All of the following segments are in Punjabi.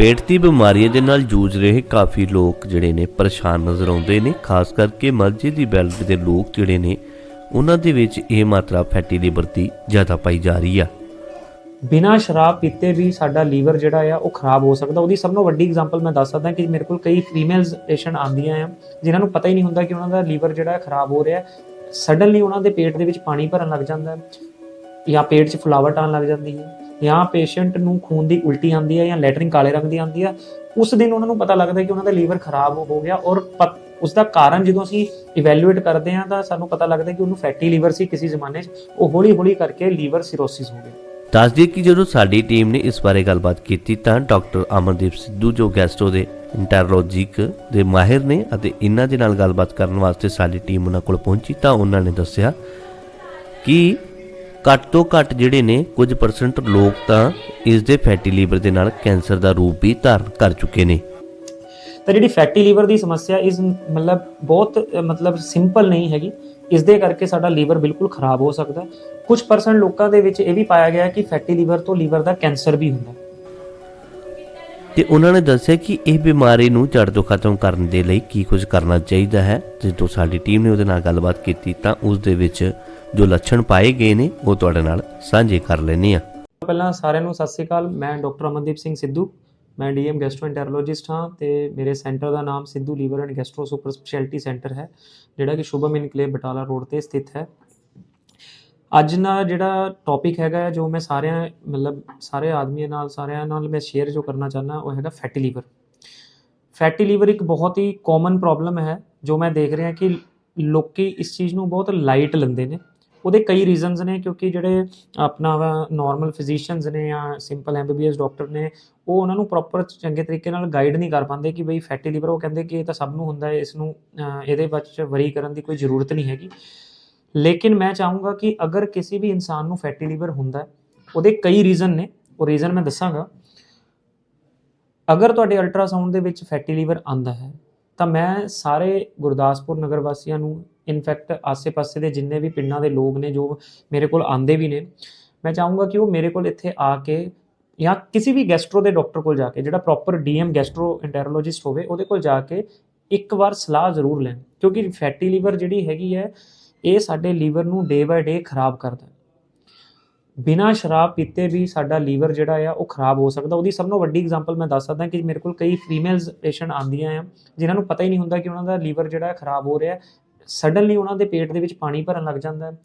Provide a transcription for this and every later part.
ਪੇਟ ਦੀ ਬਿਮਾਰੀਆਂ ਦੇ ਨਾਲ ਜੂਝ ਰਹੇ ਕਾਫੀ ਲੋਕ ਜਿਹੜੇ ਨੇ ਪਰੇਸ਼ਾਨ ਨਜ਼ਰ ਆਉਂਦੇ ਨੇ, ਖਾਸ ਕਰਕੇ ਮਰਜ਼ੀ ਦੀ ਬੈਲਟ ਦੇ ਲੋਕ ਜਿਹੜੇ ਨੇ, ਉਹਨਾਂ ਦੇ ਵਿੱਚ ਇਹ ਮਾਤਰਾ ਫੈਟੀ ਲੀਵਰ ਦੀ ਜ਼ਿਆਦਾ ਪਾਈ ਜਾ ਰਹੀ ਆ। ਬਿਨਾ ਸ਼ਰਾਬ ਪੀਤੇ ਵੀ ਸਾਡਾ ਲੀਵਰ ਜਿਹੜਾ ਆ, ਉਹ ਖਰਾਬ ਹੋ ਸਕਦਾ। ਉਹਦੀ ਸਭ ਤੋਂ ਵੱਡੀ ਐਗਜ਼ਾਮਪਲ ਮੈਂ ਦੱਸ ਸਕਦਾ ਕਿ ਮੇਰੇ ਕੋਲ ਕਈ ਫੀਮੇਲਸ ਪੇਸ਼ੈਂਟ ਆਉਂਦੀਆਂ ਆ, ਜਿਨ੍ਹਾਂ ਨੂੰ ਪਤਾ ਹੀ ਨਹੀਂ ਹੁੰਦਾ ਕਿ ਉਹਨਾਂ ਦਾ ਲੀਵਰ ਜਿਹੜਾ ਖਰਾਬ ਹੋ ਰਿਹਾ ਸਡਨਲੀ ਉਹਨਾਂ ਦੇ ਪੇਟ ਦੇ ਵਿੱਚ ਪਾਣੀ ਭਰਨ ਲੱਗ ਜਾਂਦਾ ਹੈ ਜਾਂ ਪੇਟ 'ਚ ਫੁਲਾਵਟ ਆਉਣ ਲੱਗ ਜਾਂਦੀ ਹੈ। ਜਾਂ ਪੇਸ਼ੈਂਟ ਨੂੰ ਖੂਨ ਦੀ ਉਲਟੀ ਆਉਂਦੀ ਹੈ ਜਾਂ ਲੈਟਰਿੰਗ ਕਾਲੇ ਰੰਗ ਦੀ ਆਉਂਦੀ ਹੈ ਉਸ ਦਿਨ ਉਹਨਾਂ ਨੂੰ ਪਤਾ ਲੱਗਦਾ ਕਿ ਉਹਨਾਂ ਦਾ ਲੀਵਰ ਖਰਾਬ ਹੋ ਗਿਆ ਔਰ ਪਤ- ਉਸ ਦਾ ਕਾਰਨ ਜਦੋਂ ਅਸੀਂ ਇਵੈਲੂਏਟ ਕਰਦੇ ਹਾਂ ਤਾਂ ਸਾਨੂੰ ਪਤਾ ਲੱਗਦਾ ਕਿ ਉਹਨੂੰ ਫੈਟੀ ਲੀਵਰ ਸੀ ਕਿਸੇ ਜ਼ਮਾਨੇ 'ਚ, ਉਹ ਹੌਲੀ ਹੌਲੀ ਕਰਕੇ ਲੀਵਰ ਸਿਰੋਸਿਸ ਹੋ ਗਿਆ। ਦੱਸ ਦਈਏ ਕਿ ਜਦੋਂ ਸਾਡੀ ਟੀਮ ਨੇ ਇਸ ਬਾਰੇ ਗੱਲਬਾਤ ਕੀਤੀ ਤਾਂ ਡਾਕਟਰ ਅਮਨਦੀਪ ਸਿੱਧੂ ਜੋ ਗੈਸਟੋ ਦੇ ਇੰਟਰਲੋਜਿਕ ਦੇ ਮਾਹਿਰ ਨੇ ਅਤੇ ਇਹਨਾਂ ਦੇ ਨਾਲ ਗੱਲਬਾਤ ਕਰਨ ਵਾਸਤੇ ਸਾਡੀ ਟੀਮ ਉਹਨਾਂ ਕੋਲ ਪਹੁੰਚੀ ਤਾਂ ਉਹਨਾਂ ਨੇ ਦੱਸਿਆ ਕਿ ਘੱਟ ਤੋਂ ਘੱਟ ਜਿਹੜੇ ਨੇ ਕੁਝ ਪਰਸੈਂਟ ਲੋਕ ਤਾਂ ਇਸ ਦੇ ਫੈਟੀ ਲੀਵਰ ਦੇ ਨਾਲ ਕੈਂਸਰ ਦਾ ਰੂਪ ਵੀ ਧਾਰਨ ਕਰ ਚੁੱਕੇ ਨੇ। ਤਾਂ ਜਿਹੜੀ ਫੈਟੀ ਲੀਵਰ ਦੀ ਸਮੱਸਿਆ ਇਸ ਮਤਲਬ ਬਹੁਤ ਮਤਲਬ ਸਿੰਪਲ ਨਹੀਂ ਹੈਗੀ। ਇਸ ਦੇ ਕਰਕੇ ਸਾਡਾ ਲੀਵਰ ਬਿਲਕੁਲ ਖਰਾਬ ਹੋ ਸਕਦਾ। ਕੁਝ ਪਰਸੈਂਟ ਲੋਕਾਂ ਦੇ ਵਿੱਚ ਇਹ ਵੀ ਪਾਇਆ ਗਿਆ ਕਿ ਫੈਟੀ ਲੀਵਰ ਤੋਂ ਲੀਵਰ ਦਾ ਕੈਂਸਰ ਵੀ ਹੁੰਦਾ। ਤੇ ਉਹਨਾਂ ਨੇ ਦੱਸਿਆ ਕਿ ਇਹ ਬਿਮਾਰੀ ਨੂੰ ਜੜ ਤੋਂ ਖਤਮ ਕਰਨ ਦੇ ਲਈ ਕੀ ਕੁਝ ਕਰਨਾ ਚਾਹੀਦਾ ਹੈ। ਜਦੋਂ ਸਾਡੀ ਟੀਮ ਨੇ ਉਹਦੇ ਨਾਲ ਗੱਲਬਾਤ ਕੀਤੀ ਤਾਂ ਉਸ ਦੇ ਵਿੱਚ ਜੋ ਲੱਛਣ ਪਾਏ ਗਏ ਨੇ, ਉਹ ਤੁਹਾਡੇ ਨਾਲ ਸਾਂਝੇ ਕਰ ਲੈਣੇ ਆ ਪਹਿਲਾਂ ਸਾਰਿਆਂ ਨੂੰ ਸਤਿ ਸ੍ਰੀ ਅਕਾਲ। ਮੈਂ ਡਾਕਟਰ ਅਮਨਦੀਪ ਸਿੰਘ ਸਿੱਧੂ। ਮੈਂ ਡੀਐਮ ਗੈਸਟ੍ਰੋਐਂਟਰੋਲੋਜਿਸਟ ਹਾਂ ਤੇ ਮੇਰੇ ਸੈਂਟਰ ਦਾ ਨਾਮ Sidhu liver and gastro super speciality centre ਹੈ, ਜਿਹੜਾ ਕਿ ਸ਼ੁਭਮ ਇਨਕਲੇਵ ਬਟਾਲਾ ਰੋਡ ਤੇ ਸਥਿਤ ਹੈ। ਅੱਜ ਦਾ ਜਿਹੜਾ ਟੌਪਿਕ ਹੈਗਾ ਜੋ ਮੈਂ ਸਾਰਿਆਂ, ਮਤਲਬ ਸਾਰੇ ਆਦਮੀਆਂ ਨਾਲ, ਸਾਰਿਆਂ ਨਾਲ ਮੈਂ ਸ਼ੇਅਰ ਜੋ ਕਰਨਾ ਚਾਹੁੰਦਾ, ਉਹ ਹੈਗਾ ਫੈਟੀ ਲੀਵਰ ਫੈਟੀ ਲੀਵਰ ਇੱਕ ਬਹੁਤ ਹੀ ਕਾਮਨ ਪ੍ਰੋਬਲਮ ਹੈ, ਜੋ ਮੈਂ ਦੇਖ ਰਿਹਾ ਕਿ ਲੋਕੀ ਇਸ ਚੀਜ਼ ਨੂੰ ਬਹੁਤ ਲਾਈਟ ਲੈਂਦੇ ਨੇ। ਉਹਦੇ ਕਈ ਰੀਜ਼ਨਸ ਨੇ ਕਿਉਂਕਿ ਜਿਹੜੇ ਆਪਣਾ ਨਾਰਮਲ ਫਿਜ਼ੀਸ਼ੀਅਨਸ ਨੇ ਜਾਂ ਸਿੰਪਲ ਐਮਬੀਬੀਐਸ ਡਾਕਟਰ ਨੇ, ਉਹ ਉਹਨਾਂ ਨੂੰ ਪ੍ਰੋਪਰ ਚੰਗੇ ਤਰੀਕੇ ਨਾਲ ਗਾਈਡ ਨਹੀਂ ਕਰ ਪਾਉਂਦੇ ਕਿ ਬਈ ਫੈਟੀ ਲੀਵਰ ਉਹ ਕਹਿੰਦੇ ਕਿ ਇਹ ਤਾਂ ਸਭ ਨੂੰ ਹੁੰਦਾ ਹੈ, ਇਸ ਨੂੰ ਇਹਦੇ ਵਿੱਚ ਵਰੀ ਕਰਨ ਦੀ ਕੋਈ ਜ਼ਰੂਰਤ ਨਹੀਂ ਹੈਗੀ। ਲੇਕਿਨ ਮੈਂ ਚਾਹੂੰਗਾ ਕਿ ਅਗਰ ਕਿਸੇ ਵੀ ਇਨਸਾਨ ਨੂੰ ਫੈਟੀ ਲੀਵਰ ਹੁੰਦਾ ਉਹਦੇ ਕਈ ਰੀਜ਼ਨ ਨੇ, ਉਹ ਰੀਜ਼ਨ ਮੈਂ ਦੱਸਾਂਗਾ। ਅਗਰ ਤੁਹਾਡੇ ਅਲਟਰਾਸਾਊਂਡ ਦੇ ਵਿੱਚ ਫੈਟੀ ਲੀਵਰ ਆਂਦਾ ਹੈ, ਤਾਂ ਮੈਂ ਸਾਰੇ ਗੁਰਦਾਸਪੁਰ ਨਗਰ ਵਾਸੀਆਂ ਨੂੰ ਇਨਫੈਕਟ ਆਸੇ-ਪਾਸੇ ਦੇ ਜਿੰਨੇ ਵੀ ਪਿੰਡਾਂ ਦੇ ਲੋਕ ਨੇ, ਜੋ ਮੇਰੇ ਕੋਲ ਆਂਦੇ ਵੀ ਨੇ, ਮੈਂ ਚਾਹੂੰਗਾ ਕਿ ਉਹ ਮੇਰੇ ਕੋਲ ਇੱਥੇ ਆ ਕੇ ਜਾਂ ਕਿਸੇ ਵੀ ਗੈਸਟਰੋ ਦੇ ਡਾਕਟਰ ਕੋਲ ਜਾ ਕੇ, ਜਿਹੜਾ ਪ੍ਰੋਪਰ ਡੀਐਮ ਗੈਸਟਰੋ ਇੰਟਰੋਲੋਜਿਸਟ ਹੋਵੇ, ਉਹਦੇ ਕੋਲ ਜਾ ਕੇ ਇੱਕ ਵਾਰ ਸਲਾਹ ਜ਼ਰੂਰ ਲੈਣ। ਕਿਉਂਕਿ ਫੈਟੀ ਲੀਵਰ ਜਿਹੜੀ ਹੈਗੀ ਹੈ, ਇਹ ਸਾਡੇ ਲੀਵਰ ਨੂੰ ਡੇ ਬਾਏ ਡੇ ਖਰਾਬ ਕਰਦਾ ਹੈ। ਬਿਨਾ ਸ਼ਰਾਬ ਪੀਤੇ ਵੀ ਸਾਡਾ ਲੀਵਰ ਜਿਹੜਾ ਆ, ਉਹ ਖਰਾਬ ਹੋ ਸਕਦਾ। ਉਹਦੀ ਸਭ ਤੋਂ ਵੱਡੀ ਐਗਜ਼ਾਮਪਲ ਮੈਂ ਦੱਸ ਸਕਦਾ ਕਿ ਮੇਰੇ ਕੋਲ ਕਈ ਫੀਮੇਲਸ ਪੇਸ਼ੈਂਟ ਆਉਂਦੀਆਂ ਆ, ਜਿਨ੍ਹਾਂ ਨੂੰ ਪਤਾ ਹੀ ਨਹੀਂ ਹੁੰਦਾ ਕਿ ਉਹਨਾਂ ਦਾ ਲੀਵਰ ਜਿਹੜਾ ਖਰਾਬ ਹੋ ਰਿਹਾ ਸਡਨਲੀ ਉਹਨਾਂ ਦੇ ਪੇਟ ਦੇ ਵਿੱਚ ਪਾਣੀ ਭਰਨ ਲੱਗ ਜਾਂਦਾ ਹੈ,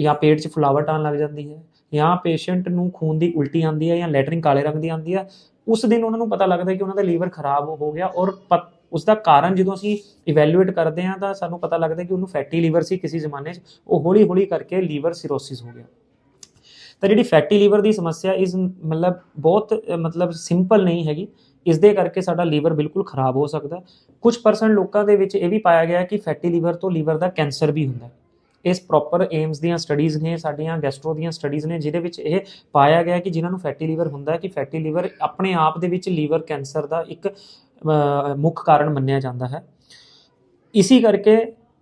ਜਾਂ ਪੇਟ 'ਚ ਫੁਲਾਵਟ ਆਉਣ ਲੱਗ ਜਾਂਦੀ ਹੈ, ਜਾਂ ਪੇਸ਼ੈਂਟ ਨੂੰ ਖੂਨ ਦੀ ਉਲਟੀ ਆਉਂਦੀ ਹੈ, ਜਾਂ ਲੈਟਰਿੰਗ ਕਾਲੇ ਰੰਗ ਦੀ ਆਉਂਦੀ ਹੈ, ਉਸ ਦਿਨ ਉਹਨਾਂ ਨੂੰ ਪਤਾ ਲੱਗਦਾ ਕਿ ਉਹਨਾਂ ਦਾ ਲੀਵਰ ਖਰਾਬ ਹੋ ਗਿਆ ਔਰ ਪਤ- ਉਸ ਦਾ ਕਾਰਨ ਜਦੋਂ ਅਸੀਂ ਇਵੈਲੂਏਟ ਕਰਦੇ ਹਾਂ ਤਾਂ ਸਾਨੂੰ ਪਤਾ ਲੱਗਦਾ ਕਿ ਉਹਨੂੰ ਫੈਟੀ ਲੀਵਰ ਸੀ ਕਿਸੇ ਜ਼ਮਾਨੇ 'ਚ, ਉਹ ਹੌਲੀ ਹੌਲੀ ਕਰਕੇ ਲੀਵਰ ਸਿਰੋਸਿਸ ਹੋ ਗਿਆ। ਤਾਂ ਜਿਹੜੀ ਫੈਟੀ ਲੀਵਰ ਦੀ ਸਮੱਸਿਆ ਇਸ ਮਤਲਬ ਬਹੁਤ ਮਤਲਬ ਸਿੰਪਲ ਨਹੀਂ ਹੈਗੀ। ਇਸ ਦੇ ਕਰਕੇ ਸਾਡਾ ਲੀਵਰ ਬਿਲਕੁਲ ਖਰਾਬ ਹੋ ਸਕਦਾ। ਕੁਝ ਪਰਸੈਂਟ ਲੋਕਾਂ ਦੇ ਵਿੱਚ ਇਹ ਵੀ ਪਾਇਆ ਗਿਆ ਕਿ ਫੈਟੀ ਲੀਵਰ ਤੋਂ ਲੀਵਰ ਦਾ ਕੈਂਸਰ ਵੀ ਹੁੰਦਾ ਇਸ ਪ੍ਰੋਪਰ ਏਮਸ ਦੀਆਂ ਸਟੱਡੀਜ਼ ਨੇ, ਸਾਡੀਆਂ ਗੈਸਟਰੋ ਦੀਆਂ ਸਟੱਡੀਜ਼ ਨੇ, ਜਿਹਦੇ ਵਿੱਚ ਇਹ ਪਾਇਆ ਗਿਆ ਕਿ ਜਿਨ੍ਹਾਂ ਨੂੰ ਫੈਟੀ ਲੀਵਰ ਹੁੰਦਾ ਹੈ ਕਿ ਫੈਟੀ ਲੀਵਰ ਆਪਣੇ ਆਪ ਦੇ ਵਿੱਚ ਲੀਵਰ ਕੈਂਸਰ ਦਾ ਇੱਕ ਮੁੱਖ ਕਾਰਨ ਮੰਨਿਆ ਜਾਂਦਾ ਹੈ। ਇਸੇ ਕਰਕੇ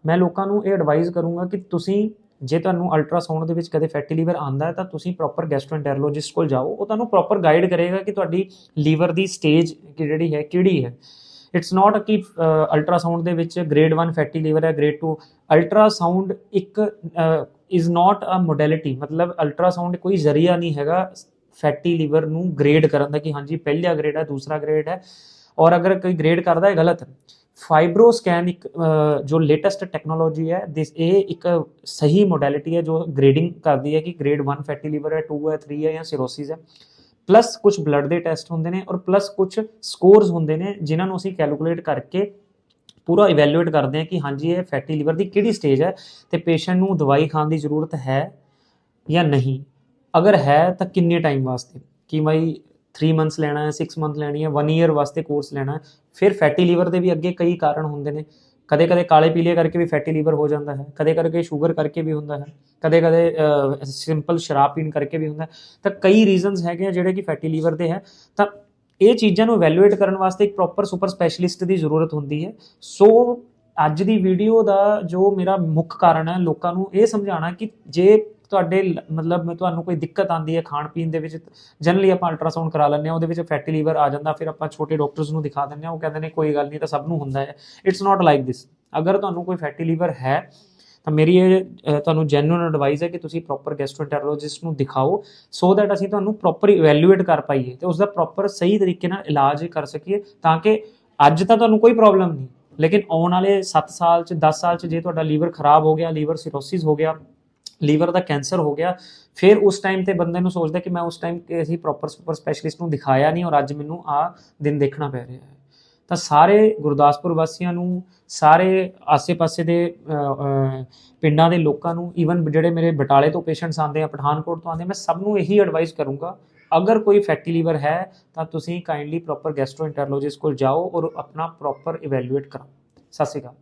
ਮੈਂ ਲੋਕਾਂ ਨੂੰ ਇਹ ਐਡਵਾਈਸ ਕਰੂੰਗਾ ਕਿ ਤੁਸੀਂ ਜੇ ਤੁਹਾਨੂੰ ਅਲਟਰਾਸਾਊਂਡ ਦੇ ਵਿੱਚ ਕਦੇ ਫੈਟੀ ਲੀਵਰ ਆਂਦਾ ਹੈ, ਤਾਂ ਤੁਸੀਂ ਪ੍ਰੋਪਰ ਗੈਸਟ੍ਰੋਐਂਟਰੋਲੋਜਿਸਟ ਕੋਲ ਜਾਓ। ਉਹ ਤੁਹਾਨੂੰ ਪ੍ਰੋਪਰ ਗਾਈਡ ਕਰੇਗਾ ਕਿ ਤੁਹਾਡੀ ਲੀਵਰ ਦੀ ਸਟੇਜ ਜਿਹੜੀ ਹੈ, ਕਿਹੜੀ ਹੈ। ਇਟਸ ਨਾਟ ਕਿ ਅਲਟਰਾਸਾਊਂਡ ਦੇ ਵਿੱਚ ਗ੍ਰੇਡ 1 ਫੈਟੀ ਲੀਵਰ ਹੈ ਗ੍ਰੇਡ 2 ਅਲਟਰਾਸਾਊਂਡ ਇੱਕ ਇਜ਼ ਨਾਟ ਅ ਮੋਡੈਲਿਟੀ ਮਤਲਬ ਅਲਟਰਾਸਾਊਂਡ ਕੋਈ ਜ਼ਰੀਆ ਨਹੀਂ ਹੈਗਾ ਫੈਟੀ ਲੀਵਰ ਨੂੰ ਗ੍ਰੇਡ ਕਰਨ ਦਾ ਕਿ ਹਾਂਜੀ, ਪਹਿਲਾ ਗ੍ਰੇਡ ਹੈ, ਦੂਸਰਾ ਗ੍ਰੇਡ ਹੈ। ਔਰ ਅਗਰ ਕੋਈ ਗ੍ਰੇਡ ਕਰਦਾ ਹੈ, ਗਲਤ ਫਾਈਬਰੋ ਸਕੈਨ ਇੱਕ ਜੋ ਲੇਟੈਸਟ ਟੈਕਨੋਲੋਜੀ ਹੈ ਦਿਸ ਇਹ ਇੱਕ ਸਹੀ ਮੋਡੈਲਿਟੀ ਹੈ ਜੋ ਗ੍ਰੇਡਿੰਗ ਕਰਦੀ ਹੈ ਕਿ ਗ੍ਰੇਡ 1 ਫੈਟੀ ਲੀਵਰ ਹੈ 2 ਹੈ 3 ਹੈ ਜਾਂ ਸਿਰੋਸਿਸ ਹੈ। ਪਲੱਸ ਕੁਝ ਬਲੱਡ ਦੇ ਟੈਸਟ ਹੁੰਦੇ ਨੇ ਔਰ ਪਲੱਸ ਕੁਝ ਸਕੋਰਸ ਹੁੰਦੇ ਨੇ ਜਿਨ੍ਹਾਂ ਨੂੰ ਅਸੀਂ ਕੈਲਕੂਲੇਟ ਕਰਕੇ ਪੂਰਾ ਇਵੈਲੂਏਟ ਕਰਦੇ ਹਾਂ ਕਿ ਹਾਂਜੀ, ਇਹ ਫੈਟੀ ਲੀਵਰ ਦੀ ਕਿਹੜੀ ਸਟੇਜ ਹੈ ਤੇ ਪੇਸ਼ੈਂਟ ਨੂੰ ਦਵਾਈ ਖਾਣ ਦੀ ਜ਼ਰੂਰਤ ਹੈ ਜਾਂ ਨਹੀਂ। ਅਗਰ ਹੈ ਤਾਂ ਕਿੰਨੇ ਟਾਈਮ ਵਾਸਤੇ? ਕਿ ਮੈਂ 3 ਮੰਥਸ ਲੈਣਾ ਹੈ 6 ਮੰਥ ਲੈਣੀ ਹੈ 1 ਈਅਰ ਵਾਸਤੇ ਕੋਰਸ ਲੈਣਾ ਫਿਰ ਫੈਟੀ ਲੀਵਰ ਦੇ ਵੀ ਅੱਗੇ ਕਈ ਕਾਰਨ ਹੁੰਦੇ ਨੇ। ਕਦੇ ਕਦੇ ਕਾਲੇ ਪੀਲੇ ਕਰਕੇ ਵੀ ਫੈਟੀ ਲੀਵਰ ਹੋ ਜਾਂਦਾ ਹੈ ਕਦੇ ਕਰਕੇ ਸ਼ੂਗਰ ਕਰਕੇ ਵੀ ਹੁੰਦਾ ਹੈ ਕਦੇ ਕਦੇ ਸਿੰਪਲ ਸ਼ਰਾਬ ਪੀਣ ਕਰਕੇ ਵੀ ਹੁੰਦਾ ਤਾਂ ਕਈ ਰੀਜ਼ਨਸ ਹੈਗੇ ਆ ਜਿਹੜੇ ਕਿ ਫੈਟੀ ਲੀਵਰ ਦੇ ਹੈ। ਤਾਂ ਇਹ ਚੀਜ਼ਾਂ ਨੂੰ ਇਵੈਲੂਏਟ ਕਰਨ ਵਾਸਤੇ ਇੱਕ ਪ੍ਰੋਪਰ ਸੁਪਰ ਸਪੈਸ਼ਲਿਸਟ ਦੀ ਜ਼ਰੂਰਤ ਹੁੰਦੀ ਹੈ। ਸੋ ਅੱਜ ਦੀ ਵੀਡੀਓ ਦਾ ਜੋ ਮੇਰਾ ਮੁੱਖ ਕਾਰਨ ਹੈ, ਲੋਕਾਂ ਨੂੰ ਇਹ ਸਮਝਾਉਣਾ ਕਿ ਜੇ ਤੁਹਾਡੇ ਮਤਲਬ ਤੁਹਾਨੂੰ ਕੋਈ ਦਿੱਕਤ ਆਂਦੀ ਹੈ ਖਾਣ ਪੀਣ ਦੇ ਵਿੱਚ ਜਨਰਲੀ ਆਪਾਂ ਅਲਟਰਾਸਾਊਂਡ ਕਰਾ ਲੈਂਦੇ ਹਾਂ, ਉਹਦੇ ਵਿੱਚ ਫੈਟੀ ਲੀਵਰ ਆ ਜਾਂਦਾ, ਫਿਰ ਆਪਾਂ ਛੋਟੇ ਡਾਕਟਰਸ ਨੂੰ ਦਿਖਾ ਦਿੰਦੇ ਹਾਂ, ਉਹ ਕਹਿੰਦੇ ਨੇ ਕੋਈ ਗੱਲ ਨਹੀਂ ਤਾਂ ਸਭ ਨੂੰ ਹੁੰਦਾ ਹੈ। ਇਟਸ ਨਾਟ ਲਾਈਕ ਦਿਸ ਅਗਰ ਤੁਹਾਨੂੰ ਕੋਈ ਫੈਟੀ ਲੀਵਰ ਹੈ, ਤਾਂ ਮੇਰੀ ਇਹ ਤੁਹਾਨੂੰ ਜੈਨੂਇਨ ਐਡਵਾਈਸ ਹੈ ਕਿ ਤੁਸੀਂ ਪ੍ਰੋਪਰ ਗੈਸਟ੍ਰੋਐਂਟਰੋਲੋਜਿਸਟ ਨੂੰ ਦਿਖਾਓ ਸੋ ਦੈਟ ਅਸੀਂ ਤੁਹਾਨੂੰ ਪ੍ਰੋਪਰ ਇਵੈਲੂਏਟ ਕਰ ਪਾਈਏ ਤੇ ਉਸ ਦਾ ਪ੍ਰੋਪਰ ਸਹੀ ਤਰੀਕੇ ਨਾਲ ਇਲਾਜ ਕਰ ਸਕੀਏ, ਤਾਂ ਕਿ ਅੱਜ ਤਾਂ ਤੁਹਾਨੂੰ ਕੋਈ ਪ੍ਰੋਬਲਮ ਨਹੀਂ, ਲੇਕਿਨ ਆਉਣ ਵਾਲੇ 7 ਸਾਲ ਚ 10 ਸਾਲ ਚ ਜੇ ਤੁਹਾਡਾ ਲੀਵਰ ਖਰਾਬ ਹੋ ਗਿਆ ਲੀਵਰ ਸਿਰੋਸਿਸ ਹੋ ਗਿਆ ਲੀਵਰ ਦਾ ਕੈਂਸਰ ਹੋ ਗਿਆ। ਫਿਰ ਉਸ ਟਾਈਮ ਤੇ ਬੰਦੇ ਨੂੰ ਸੋਚਦਾ ਕਿ ਮੈਂ ਉਸ ਟਾਈਮ ਕਿ ਅਸੀਂ ਪ੍ਰੋਪਰ ਸੁਪਰ ਸਪੈਸ਼ਲਿਸਟ ਨੂੰ ਦਿਖਾਇਆ ਨਹੀਂ ਔਰ ਅੱਜ ਮੈਨੂੰ ਆ ਦਿਨ ਦੇਖਣਾ ਪੈ ਰਿਹਾ ਹੈ। ਤਾਂ ਸਾਰੇ ਗੁਰਦਾਸਪੁਰ ਵਾਸੀਆਂ ਨੂੰ ਸਾਰੇ ਆਸੇ-ਪਾਸੇ ਦੇ ਪਿੰਡਾਂ ਦੇ ਲੋਕਾਂ ਨੂੰ ਈਵਨ ਜਿਹੜੇ ਮੇਰੇ ਬਟਾਲੇ ਤੋਂ ਪੇਸ਼ੈਂਟਸ ਆਉਂਦੇ ਆ ਪਠਾਨਕੋਟ ਤੋਂ ਆਉਂਦੇ ਆ, ਮੈਂ ਸਭ ਨੂੰ ਇਹੀ ਐਡਵਾਈਸ ਕਰੂੰਗਾ ਅਗਰ ਕੋਈ ਫੈਟੀ ਲੀਵਰ ਹੈ ਤਾਂ ਤੁਸੀਂ ਕਾਈਂਡਲੀ ਪ੍ਰੋਪਰ ਗੈਸਟ੍ਰੋਐਂਟਰੋਲੋਜਿਸਟ ਕੋਲ ਜਾਓ ਔਰ ਆਪਣਾ ਪ੍ਰੋਪਰ ਇਵੈਲੂਏਟ ਕਰਾਓ। ਸਤਿ ਸ਼੍ਰੀ ਅਕਾਲ।